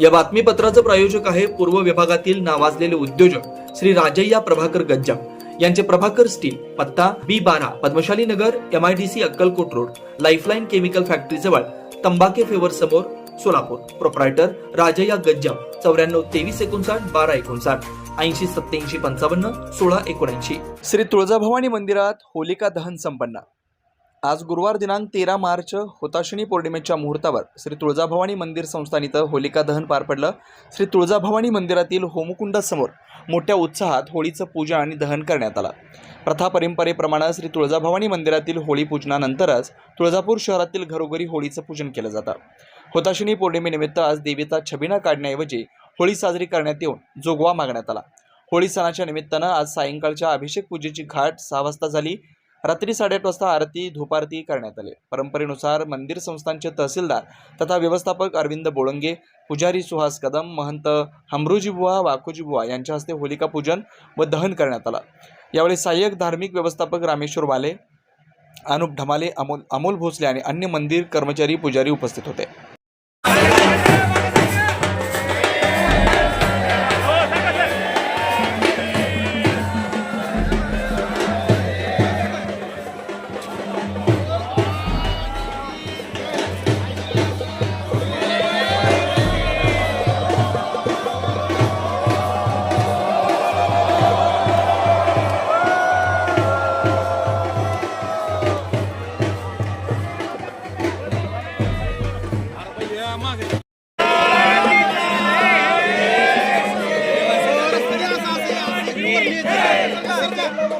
या बातमीपत्राचं प्रायोजक आहे पूर्व विभागातील नावाजलेले उद्योजक श्री राजय्या प्रभाकर गज्जा यांचे प्रभाकर स्टील पत्ता बी बारा Padmashali Nagar M I D C Akkalkot road lifeline chemical factory जवळ तंबाके फेवर समोर सोलापूर. प्रोप्रायटर राजय्या गज्जा चौऱ्याण्णव तेवीस एकोणसाठ बारा एकोणसाठ ऐंशी सत्याऐंशी पंचावन्न सोळा एकोणऐंशी. श्री तुळजाभवानी मंदिरात होलिका दहन संपन्न. आज गुरुवार दिनांक तेरा मार्च होताशिनी पौर्णिमेच्या मुहूर्तावर श्री तुळजाभवानी मंदिर संस्थान इथं होलिका दहन पार पडलं. श्री तुळजाभवानी मंदिरातील होमकुंडासमोर मोठ्या उत्साहात होळीचं पूजन आणि दहन करण्यात आलं. प्रथा परंपरेप्रमाणे श्री तुळजाभवानी मंदिरातील होळी पूजनानंतरच तुळजापूर शहरातील घरोघरी होळीचं पूजन केलं जातं. होताशिनी पौर्णिमेनिमित्त आज देवीचा छबिना काढण्याऐवजी होळी साजरी करण्यात येऊन जोगवा मागण्यात आला. होळी सणाच्या निमित्तानं आज सायंकाळच्या अभिषेक पूजेची घाट सहा वाजता झाली. रात्री साडेआठ वाजता आरती धूपारती करण्यात आली. परंपरेनुसार मंदिर संस्थांचे तहसीलदार तथा व्यवस्थापक अरविंद बोळंगे पुजारी सुहास कदम महंत हमरुजी बुवा यांच्या हस्ते होलिका पूजन व दहन करण्यात आलं. यावेळी सहाय्यक धार्मिक व्यवस्थापक रामेश्वर वाले अनुप ढमाले अमोल अमोल भोसले आणि अन्य मंदिर कर्मचारी पुजारी उपस्थित होते. मागे Yeah.